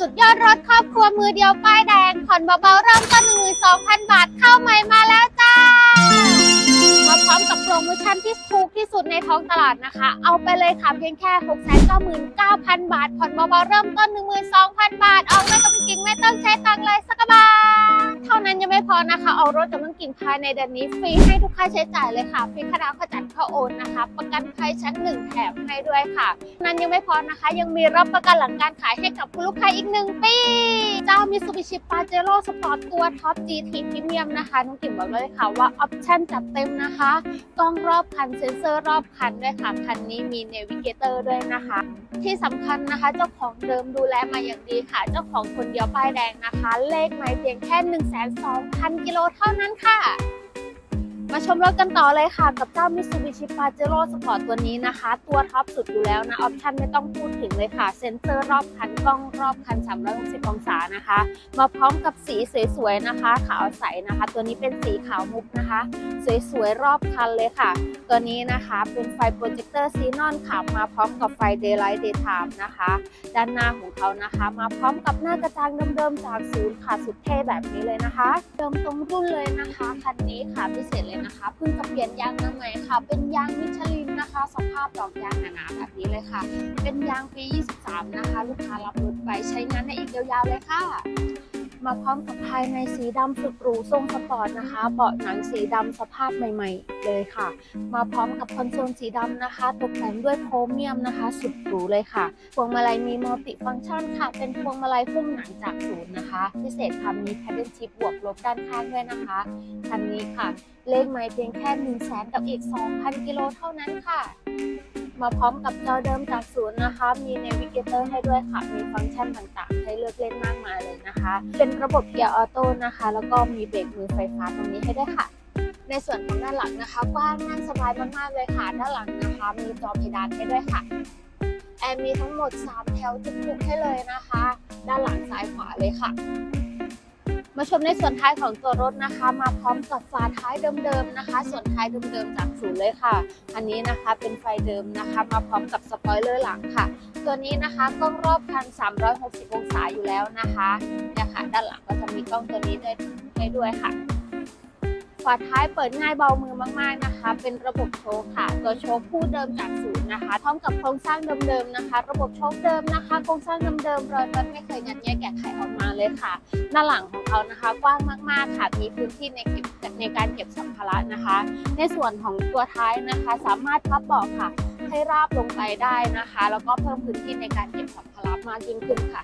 สุดยอดรถครอบครัวมือเดียวป้ายแดง ผ่อนเบาๆเริ่มต้น12,000 บาทเข้าใหม่มาแล้วจ้า มาพร้อมกับโปรโมชั่นที่ถูกที่สุดในท้องตลาดนะคะ เอาไปเลยค่ะเพียงแค่ 699,000 บาท ผ่อนเบาๆเริ่มต้น 12,000 บาทออก นะคะเอารถกับน้องกิ่งภายในเดือนนี้ฟรีให้ทุกค่าใช้จ่ายเลยค่ะฟรีค่าดาวค่าจัดค่าโอนนะคะ ประกันภัยชั้นหนึ่งแถมให้ด้วยค่ะ นั้นยังไม่พอนะคะ ยังมีรับประกันหลังการขายให้กับคุณลูกค้าอีกหนึ่งปีเจ้ามิ t ูบิชิปาเจโร่สปอร์ตตัวท็อป GT พรีเมียมนะคะน้องกิ่งบอกเลยค่ะว่าออปชั่นจัดเต็มนะคะกล้องรอบคันเซ็นเซอร์รอบคันด้วยค่ะคันนี้มีเนวิเกเตอร์ด้วยนะคะ ที่สำคัญนะคะ เจ้าของเดิมดูแลมาอย่างดีค่ะ เจ้าของคนเดียวป้ายแดงนะคะ เลขหมายเพียงแค่ 1 2 0 0 0 กิโลเท่านั้นค่ะ มาชมรถกันต่อเลยค่ะ กับเจ้า Mitsubishi Pajero Sport ตัวนี้นะคะ ตัวท็อปสุดอยู่แล้วนะ ออปชั่นไม่ต้องพูดถึงเลยค่ะ เซ็นเซอร์รอบคันกล้องรอบคัน 360 องศานะคะ มาพร้อมกับสีสวยๆนะคะ ขาวใสนะคะ ตัวนี้เป็นสีขาวมุกนะคะ สวยๆรอบคันเลยค่ะ ตัวนี้นะคะเป็นไฟโปรเจคเตอร์ซีนอนค่ะ มาพร้อมกับไฟ Daylight Daytime นะคะ ด้านหน้าของเขานะคะ มาพร้อมกับหน้ากระจังเดิมๆจากศูนย์ค่ะสุดเท่แบบนี้เลยนะคะ เดิมตรงรุ่นเลยนะคะคันนี้ค่ะพิเศษเลยนะคะเพิ่งจะเปลี่ยนยางมาใหม่ค่ะ เป็นยางมิชลินนะคะ สภาพดอกยางหนาๆแบบนี้เลยค่ะ เป็นยางปี 23 นะคะ ลูกค้ารับรถไปใช้งานได้อีกยาวๆเลยค่ะ มาพร้อมกับภายในสีดำสุดหรูทรงสปอร์ตนะคะ เบาะหนังสีดำสภาพใหม่ ๆ เลยค่ะ มาพร้อมกับคอนโซลสีดำนะคะ ตกแต่งด้วยโครเมียมนะคะ สุดหรูเลยค่ะ พวงมาลัยมีมัลติฟังก์ชันค่ะ เป็นพวงมาลัยหุ้มหนังจากศูนย์นะคะ พิเศษค่ะมีแพดเดิลชิปบวกลบด้านข้างด้วยนะคะคันนี้ค่ะ เลขไม่เพียงแค่1 0 0 0 0แสนกับอีก 2,000 กิโลเท่านั้นค่ะ มาพร้อมกับจอเดิมจากศูนย์นะคะ มีเนวิเกเตอร์ให้ด้วยค่ะ มีฟังก์ชันต่างๆ ให้เลือกเล่นมากมายเลยนะคะ เป็นระบบเกียร์ออโต้นะคะ แล้วก็มีเบรกมือไฟฟ้าตรงนี้ให้ด้วยค่ะในส่วนของด้านหลังนะคะกว้างนั่งสบายมากๆเลยค่ะ ด้านหลังนะคะ มีจอเพดานให้ด้วยค่ะ แอร์มีทั้งหมด 3 แถวจุกๆให้เลยนะคะ ด้านหลังซ้ายขวาเลยค่ะ มาชมในส่วนท้ายของตัวรถนะคะ มาพร้อมกับฝาท้ายเดิมๆนะคะ ส่วนท้ายเดิมๆจากศูนย์เลยค่ะ อันนี้นะคะเป็นไฟเดิมนะคะ มาพร้อมกับสปอยเลอร์หลังค่ะ ตัวนี้นะคะกล้องรอบคัน 360 องศาอยู่แล้วนะคะเนี่ยค่ะด้านหลังก็จะมีกล้องตัวนี้ด้วยให้ด้วยค่ะ ฝาท้ายเปิดง่ายเบามือมาก ๆนะคะ เป็นระบบโชคค่ะ ตัวโชคคู่เดิมจากศูนย์นะคะพร้อมกับโครงสร้างเดิมๆนะคะ ระบบโชคเดิมนะคะ โครงสร้างเดิมๆรอยมันไม่เคยงัดแงะแกะไขออกมาเลยค่ะ หน้าหลังของเขานะคะ กว้างมากๆค่ะ มีพื้นที่ในเก็บในการเก็บสัมภาระนะคะ ในส่วนของตัวท้ายนะคะ สามารถพับเบาะค่ะ ให้ราบลงไปได้นะคะ แล้วก็เพิ่มพื้นที่ในการเก็บสัมภาระมากยิ่งขึ้นค่ะ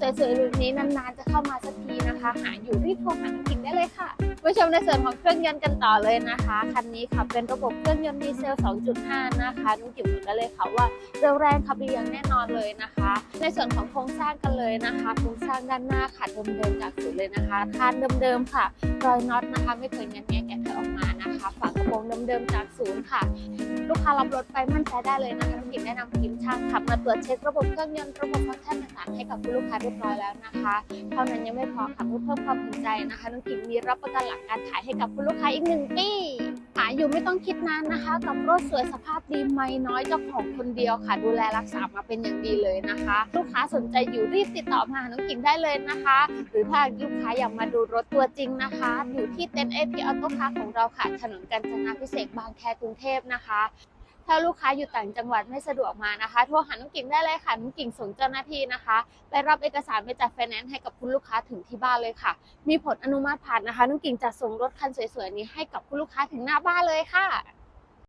สวยๆรุ่นนี้นานๆจะเข้ามาสักทีนะคะ หาอยู่รีบโทรหาน้องกิ่งได้เลยค่ะไปชมในส่วนของเครื่องยนต์กันต่อเลยนะคะ คันนี้ค่ะเป็นระบบเครื่องยนต์ดีเซล 2.5 นะคะน้องกิ่งบอกได้เลยค่ะว่าเร็วแรงขับดีอย่างแน่นอนเลยนะคะ ในส่วนของโครงสร้างกันเลยนะคะโครงสร้างด้านหน้าค่ะเดิมๆจากศูนย์เลยนะคะคานเดิมๆค่ะรอยน็อตนะคะ ไม่เคยงันแงะ นะคะฝากระโปรงเดิมๆจากศูนย์ค่ะ ลูกค้ารับรถไปมั่นใจได้เลยนะคะน้องกิ่งแนะนำทีมช่างขับมาตรวจเช็คระบบเครื่องยนต์ระบบฟังก์ชันต่างๆให้กับคุณลูกค้าเรียบร้อยแล้วนะคะเท่านั้นยังไม่พอค่ะเพื่อเพิ่มความภูมิใจนะคะน้องกิ่งมีรับประกันหลังการขายให้กับคุณลูกค้าอีกหนึ่งปี อยู่ไม่ต้องคิดนานนะคะ กับรถสวยสภาพดีไม่น้อยเจ้าของคนเดียวค่ะ ดูแลรักษามาเป็นอย่างดีเลยนะคะ ลูกค้าสนใจอยู่รีบติดต่อมาหาน้องกิ่งได้เลยนะคะ หรือถ้าลูกค้าอยากมาดูรถตัวจริงนะคะ อยู่ที่เต็นท์เอพีออโต้คาร์ของเราค่ะถนนกาญจนาพิเศษกบางแคกรุงเทพนะคะ ถ้าลูกค้าอยู่ต่างจังหวัดไม่สะดวกมานะคะโทรหาน้องกิ่งได้เลยค่ะน้องกิ่งส่งเจ้าหน้าที่นะคะ ไปรับเอกสารไปจัดไฟแนนซ์ให้กับคุณลูกค้าถึงที่บ้านเลยค่ะ มีผลอนุมัติผ่านนะคะน้องกิ่งจะส่งรถคันสวยๆนี้ให้กับคุณลูกค้าถึงหน้าบ้านเลยค่ะ